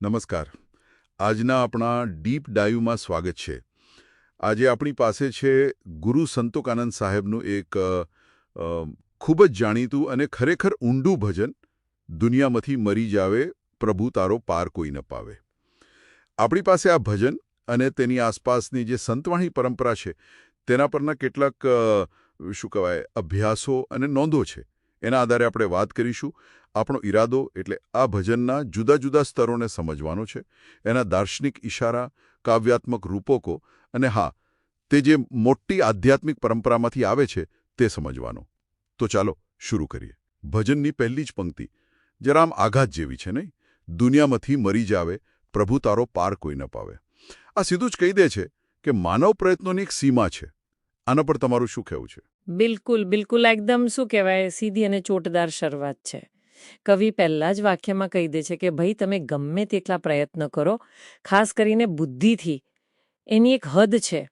નમસ્કાર. આજના આપણા ડીપ ડાઈવમાં સ્વાગત છે. આજે આપણી પાસે છે ગુરુ સંતોકાનંદ સાહેબનું એક ખૂબ જ જાણીતું અને ખરેખર ઊંડું ભજન દુનિયામાંથી મરી જાવે, પ્રભુ તારો પાર કોઈ ન પાવે. આપણી પાસે આ ભજન અને તેની આસપાસની જે સંતવાણી પરંપરા છે, તેના પરના કેટલાક શું કહેવાય, અભ્યાસો અને નોંધો છે. એના આધારે આપણે વાત કરીશું. આપણો ઈરાદો એટલે આ ભજનના જુદા જુદા સ્તરોને સમજવાનો છે. એના દાર્શનિક ઇશારા કાવ્યાત્મક રૂપકો અને હા, તે જે મોટી આધ્યાત્મિક પરંપરામાંથી આવે છે તે સમજવાનો. તો ચાલો શરૂ કરીએ. ભજનની પહેલી જ પંક્તિ. જરા આમ આઘાત જેવી છે નહીં? દુનિયામાંથી મરી જાવે, પ્રભુ તારો પાર કોઈ ન પાવે. આ સીધું જ કહી દે છે કે માનવ પ્રયત્નોની એક સીમા છે. આના પર તમારું શું કહેવું છે? બિલકુલ બિલકુલ. એકદમ શું કહેવાય, સીધી અને ચોટદાર શરૂઆત છે. કવિ પહેલાં જ વાક્યમાં કહી દે છે કે, ભાઈ, તમે ગમે તેટલા પ્રયત્ન કરો, ખાસ કરીને બુદ્ધિથી. એની એક હદ છે.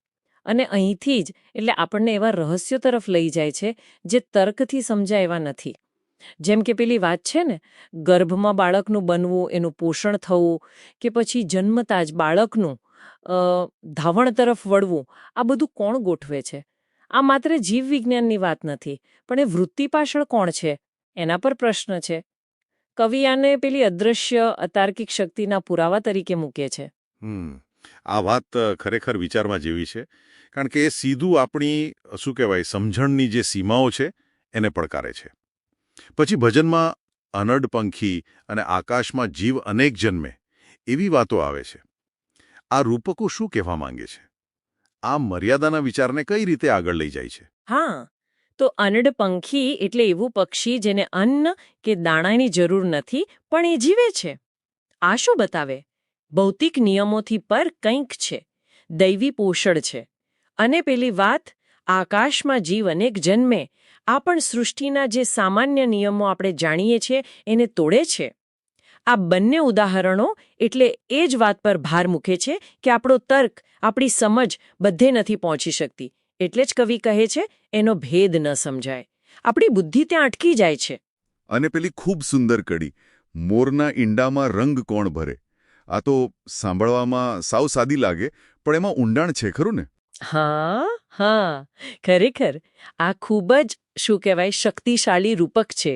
અને અહીંથી જ, એટલે આપણને એવા રહસ્યો તરફ લઈ જાય છે, જે તર્કથી સમજાય એવા નથી. જેમ કે પેલી વાત છે ને, ગર્ભમાં બાળકનું બનવું, એનું પોષણ થવું, કે પછી જન્મતા જ બાળકનું ધાવણ તરફ વળવું, આ બધું કોણ ગોઠવે છે? આ માત્ર જીવવિજ્ઞાનની વાત નથી, પણ એ વૃત્તિ પાછળ કોણ છે? એના પર પ્રશ્ન છે. કવિ આને પેલી અદૃશ્ય અતાર્કિક શક્તિના પુરાવા તરીકે મૂકે છે. આ વાત ખરેખર વિચારમાં જેવી છે, કારણ કે એ સીધું આપણી શું કહેવાય, સમજણની જે સીમાઓ છે, એને પડકારે છે. પછી ભજનમાં અનડ પંખી અને આકાશમાં જીવ અનેક જન્મે, એવી વાતો આવે છે. આ રૂપકો શું કહેવા માંગે છે? આ મર્યાદાના વિચારને કઈ રીતે આગળ લઈ જાય છે? હા, તો અનડ પંખી એટલે એવું પક્ષી જેને અન્ન કે દાણાની જરૂર નથી, પણ એ જીવે છે. આ શું બતાવે? ભૌતિક નિયમોથી પર કંઈક છે. દૈવી પોષણ છે. અને પેલી વાત, આકાશમાં જીવ અનેક જન્મે. આ પણ સૃષ્ટિના જે સામાન્ય નિયમો આપણે જાણીએ છીએ, એને તોડે છે. આ બંને ઉદાહરણો એટલે એ જ વાત પર ભાર મૂકે છે કે આપણો તર્ક આપણી સમજ બધે નથી પહોંચી શકતી. એટલે જ કવિ કહે છે એનો ભેદ ન સમજાય. આપણી બુદ્ધિ ત્યાં અટકી જાય છે. અને પેલી ખૂબ સુંદર કડી મોરના ઈંડામાં રંગ કોણ ભરે? આ તો સાંભળવામાં સાવ સાદી લાગે પણ એમાં ઊંડાણ છે ખરું ને? હા હા ખરેખર. આ ખૂબ જ શું કહેવાય શક્તિશાળી રૂપક છે.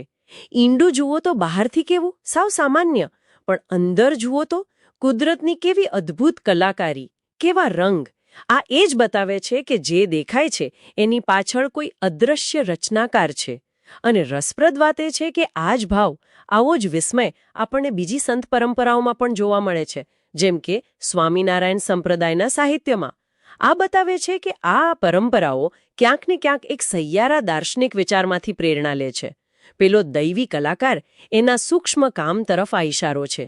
ઈંડું જુઓ તો બહારથી કેવું, સાવ સામાન્ય, પણ અંદર જુઓ તો કુદરતની કેવી અદ્ભુત કલાકારી, કેવા રંગ. આ એ જ બતાવે છે કે જે દેખાય છે, એની પાછળ કોઈ અદ્રશ્ય રચનાકાર છે. અને રસપ્રદ વાત એ છે કે આ જ ભાવ, આવો જ વિસ્મય આપણને બીજી સંત પરંપરાઓમાં પણ જોવા મળે છે, જેમ કે સ્વામિનારાયણ સંપ્રદાયના સાહિત્યમાં. આ બતાવે છે કે આ પરંપરાઓ ક્યાંક ને ક્યાંક એક સૈયારા દાર્શનિક વિચારમાંથી પ્રેરણા લે છે. પેલો દૈવી કલાકાર એના સૂક્ષ્મ કામ તરફ આ ઇશારો છે.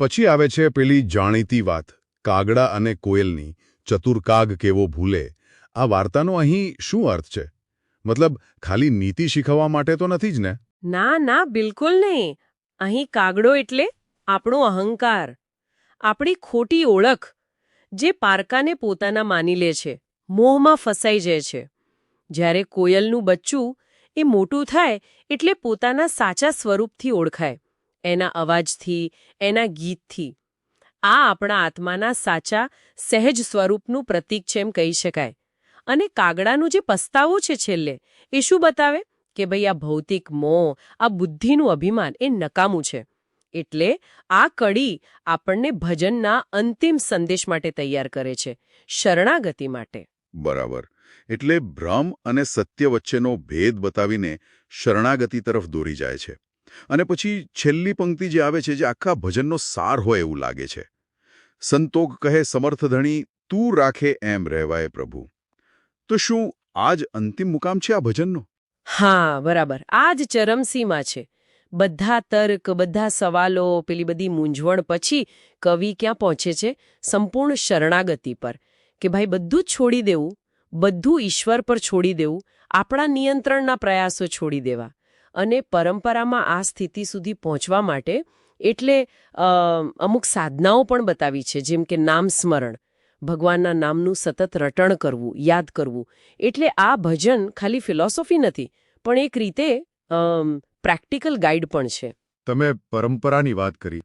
પછી આવે છે પેલી જાણીતી વાત કાગડા અને કોયલની ચતુર કાગ કેવો ભૂલે. આ વાર્તાનો અહીં શું અર્થ છે? મતલબ ખાલી નીતિ શીખવવા માટે તો નથી જ ને? ના ના બિલકુલ નહીં. અહીં કાગડો એટલે આપણો અહંકાર આપણી ખોટી ઓળખ જે પારકાને પોતાના માની લે છે મોહમાં ફસાઈ જાય છે. જ્યારે કોયલનું બચ્ચું એ મોટું થાય એટલે પોતાના સાચા સ્વરૂપથી ઓળખાય. એના અવાજથી, એના ગીતથી. આ આપણા આત્માના સાચા, સહેજ સ્વરૂપનું પ્રતીક છે એમ કહી શકાય. અને કાગડાનું જે પસ્તાવો છે છેલ્લે, એ શું બતાવે? કે ભાઈ આ ભૌતિક મોહ, આ બુદ્ધિનું અભિમાન એ નકામું છે. એટલે આ કડી આપણને ભજનના અંતિમ સંદેશ માટે તૈયાર કરે છે, શરણાગતિ માટે. બરાબર. એટલે ભ્રમ અને સત્ય વચ્ચેનો ભેદ બતાવીને શરણાગતિ તરફ દોરી જાય છે. અને પછી છેલ્લી પંક્તિ જે આવે છે જે આખા ભજનનો સાર હોય એવું લાગે છે. સંતોક કહે, સમર્થ ધણી, તું રાખે એમ રહેવાય પ્રભુ. તો શું આજ અંતિમ મુકામ છે આ ભજનનો? હા, બરાબર. આ જ ચરમસીમા છે. બધા તર્ક, બધા સવાલો, પેલી બધી મૂંઝવણ પછી કવિ ક્યાં પહોંચે છે? સંપૂર્ણ શરણાગતિ પર. કે ભાઈ બધું જ છોડી દેવું બધું ઈશ્વર પર છોડી દેવું, આપણા નિયંત્રણના પ્રયાસો છોડી દેવા અને પરંપરામાં આ સ્થિતિ સુધી પહોંચવા માટે એટલે અમુક સાધનાઓ પણ બતાવી છે, જેમ કે નામ સ્મરણ, ભગવાનના નામનું સતત રટણ કરવું, યાદ કરવું. એટલે આ ભજન ખાલી ફિલોસોફી નથી, પણ એક રીતે પ્રેક્ટિકલ ગાઈડ પણ છે. તમે પરંપરાની વાત કરી.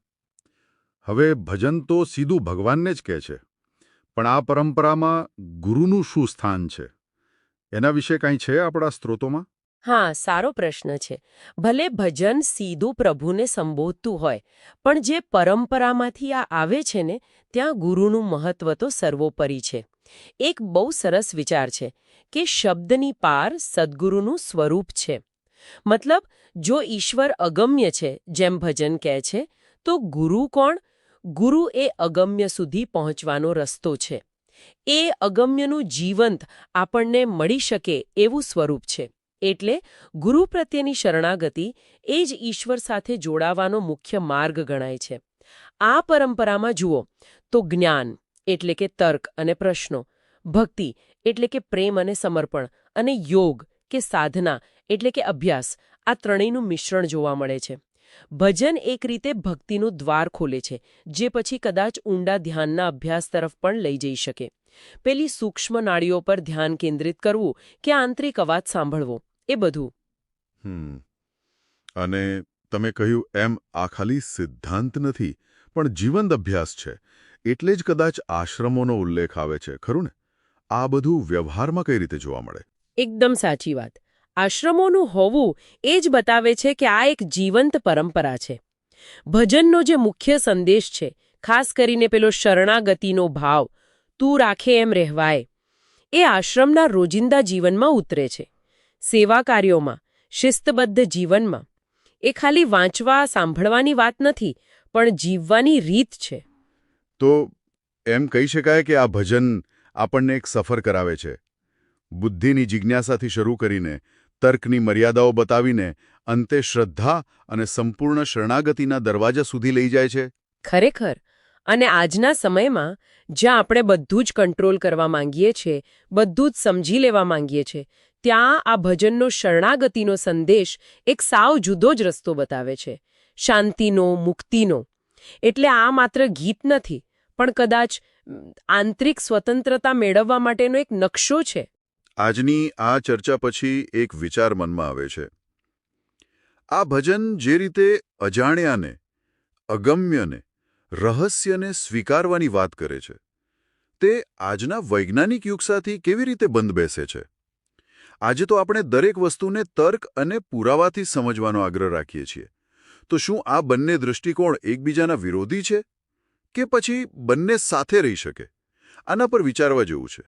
હવે ભજન તો સીધું ભગવાનને જ કહે છે. પણ આ પરંપરામાં ગુરુનું શું સ્થાન છે? એના વિશે કંઈ છે આપણા સ્ત્રોતોમાં? હા, સારો પ્રશ્ન છે. ભલે ભજન સીધું પ્રભુને સંબોધતું હોય, પણ જે પરંપરામાંથી આ આવે છે ને, ત્યાં ગુરુનું મહત્વ તો સર્વોપરી છે. એક બહુ સરસ વિચાર છે કે શબ્દની પાર સદ્ગુરુનું સ્વરૂપ છે. મતલબ, જો ઈશ્વર અગમ્ય છે, જેમ ભજન કહે છે, તો ગુરુ કોણ? ગુરુ એ અગમ્ય સુધી પહોંચવાનો રસ્તો છે. એ અગમ્યનું જીવંત આપણને મળી શકે એવું સ્વરૂપ છે. એટલે ગુરુ પ્રત્યેની શરણાગતિ એ જ ઈશ્વર સાથે જોડાવાનો મુખ્ય માર્ગ ગણાય છે. આ પરંપરામાં જુઓ, તો જ્ઞાન એટલે કે તર્ક અને પ્રશ્નો, ભક્તિ એટલે કે પ્રેમ અને સમર્પણ અને યોગ કે સાધના એટલે કે અભ્યાસ આ ત્રણેયનું મિશ્રણ જોવા મળે છે. ભજન એક રીતે ભક્તિનું દ્વાર ખોલે છે જે પછી કદાચ ઊંડા ધ્યાનના અભ્યાસ તરફ પણ લઈ જઈ શકે. પેલી સૂક્ષ્મ નાળીઓ પર ધ્યાન કેન્દ્રિત કરવું કે આંતરિક અવાજ સાંભળવો એ બધું. હમ. અને તમે કહ્યું એમ આ ખાલી સિદ્ધાંત નથી પણ જીવંત અભ્યાસ છે. એટલે જ કદાચ આશ્રમોનો ઉલ્લેખ આવે છે ખરું ને? આ બધું વ્યવહારમાં કઈ રીતે જોવા મળે? એકદમ સાચી વાત. આશ્રમોનું હોવું એ જ બતાવે છે કે આ એક જીવંત પરંપરા છે. ભજનનો જે મુખ્ય સંદેશ છે, ખાસ કરીને પેલો શરણાગતિનો ભાવ, તું રાખે એમ રહેવાય એ આશ્રમના રોજિંદા જીવનમાં ઉતરે છે. સેવા કાર્યોમાં, શિસ્તબદ્ધ જીવનમાં. એ ખાલી વાંચવા, સાંભળવાની વાત નથી, પણ જીવવાની રીત છે. તો એમ કહી શકાય કે આ ભજન આપણને એક સફર કરાવે છે. બુદ્ધિની જિજ્ઞાસાથી શરૂ કરીને તર્કની મર્યાદાઓ બતાવીને અંતે શ્રદ્ધા અને સંપૂર્ણ શરણાગતિના દરવાજા સુધી લઈ જાય છે? ખરેખર. અને આજના સમયમાં, જ્યાં આપણે બધું જ કંટ્રોલ કરવા માંગીએ છીએ, બધું જ સમજી લેવા માંગીએ છીએ, ત્યાં આ ભજનનો શરણાગતિનો સંદેશ એક સાવ જુદો જ રસ્તો બતાવે છે. શાંતિનો, મુક્તિનો. એટલે આ માત્ર ગીત નથી, પણ કદાચ આંતરિક સ્વતંત્રતા મેળવવા માટેનો એક નકશો છે. આજની આ ચર્ચા પછી એક વિચાર મનમાં આવે છે. આ ભજન જે રીતે અજાણ્યાને, અગમ્યને, રહસ્યને સ્વીકારવાની વાત કરે છે, તે આજના વૈજ્ઞાનિક યુગ સાથે કેવી રીતે બંધ બેસે છે? આજે તો આપણે દરેક વસ્તુને તર્ક અને પુરાવાથી સમજવાનો આગ્રહ રાખીએ છીએ. તો શું આ બંને દૃષ્ટિકોણ એકબીજાના વિરોધી છે? કે પછી બંને સાથે રહી શકે? આના પર વિચારવા જેવું છે.